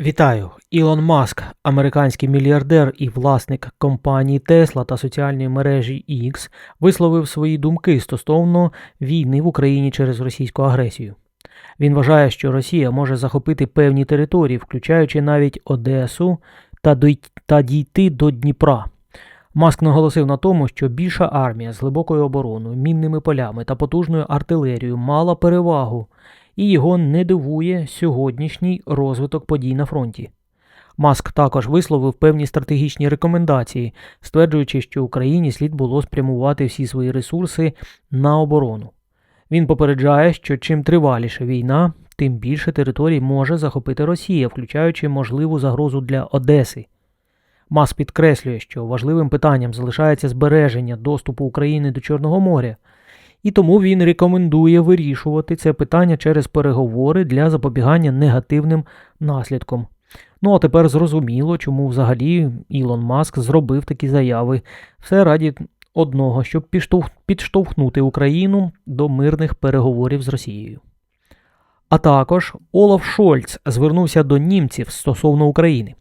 Вітаю! Ілон Маск, американський мільярдер і власник компанії Tesla та соціальної мережі X, висловив свої думки стосовно війни в Україні через російську агресію. Він вважає, що Росія може захопити певні території, включаючи навіть Одесу та дійти до Дніпра. Маск наголосив на тому, що більша армія з глибокою обороною, мінними полями та потужною артилерією мала перевагу, і його не дивує сьогоднішній розвиток подій на фронті. Маск також висловив певні стратегічні рекомендації, стверджуючи, що Україні слід було спрямувати всі свої ресурси на оборону. Він попереджає, що чим триваліша війна, тим більше територій може захопити Росія, включаючи можливу загрозу для Одеси. Маск підкреслює, що важливим питанням залишається збереження доступу України до Чорного моря, і тому він рекомендує вирішувати це питання через переговори для запобігання негативним наслідкам. Ну а тепер зрозуміло, чому взагалі Ілон Маск зробив такі заяви. Все раді одного, щоб підштовхнути Україну до мирних переговорів з Росією. А також Олаф Шольц звернувся до німців стосовно України.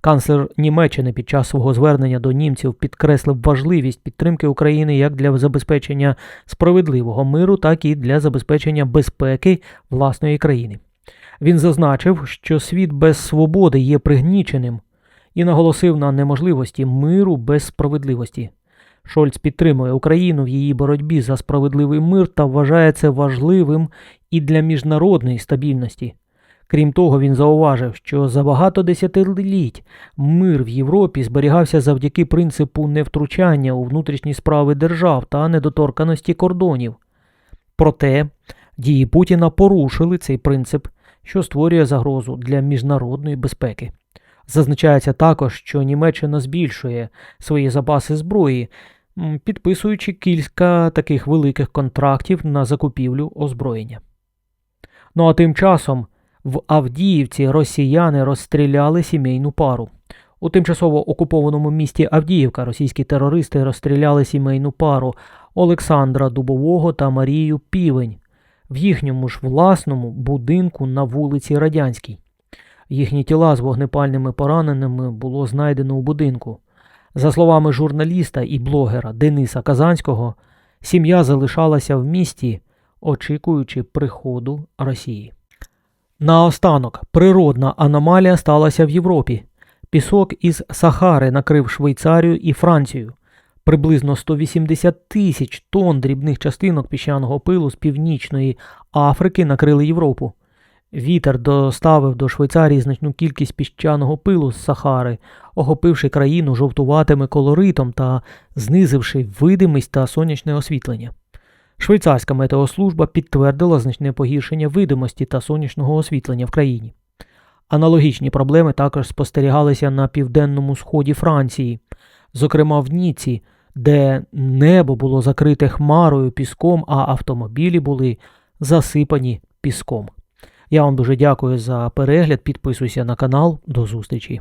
Канцлер Німеччини під час свого звернення до німців підкреслив важливість підтримки України як для забезпечення справедливого миру, так і для забезпечення безпеки власної країни. Він зазначив, що світ без свободи є пригніченим і наголосив на неможливості миру без справедливості. Шольц підтримує Україну в її боротьбі за справедливий мир та вважає це важливим і для міжнародної стабільності. Крім того, він зауважив, що за багато десятиліть мир в Європі зберігався завдяки принципу невтручання у внутрішні справи держав та недоторканості кордонів. Проте дії Путіна порушили цей принцип, що створює загрозу для міжнародної безпеки. Зазначається також, що Німеччина збільшує свої запаси зброї, підписуючи кілька таких великих контрактів на закупівлю озброєння. Ну а тим часом в Авдіївці росіяни розстріляли сімейну пару. У тимчасово окупованому місті Авдіївка російські терористи розстріляли сімейну пару Олександра Дубового та Марію Півень в їхньому ж власному будинку на вулиці Радянській. Їхні тіла з вогнепальними пораненими було знайдено у будинку. За словами журналіста і блогера Дениса Казанського, сім'я залишалася в місті, очікуючи приходу Росії. Наостанок, природна аномалія сталася в Європі. Пісок із Сахари накрив Швейцарію і Францію. Приблизно 180 тисяч тонн дрібних частинок піщаного пилу з північної Африки накрили Європу. Вітер доставив до Швейцарії значну кількість піщаного пилу з Сахари, охопивши країну жовтуватими колоритом та знизивши видимість та сонячне освітлення. Швейцарська метеослужба підтвердила значне погіршення видимості та сонячного освітлення в країні. Аналогічні проблеми також спостерігалися на південному сході Франції, зокрема в Ніці, де небо було закрите хмарою піском, а автомобілі були засипані піском. Я вам дуже дякую за перегляд. Підписуйся на канал. До зустрічі!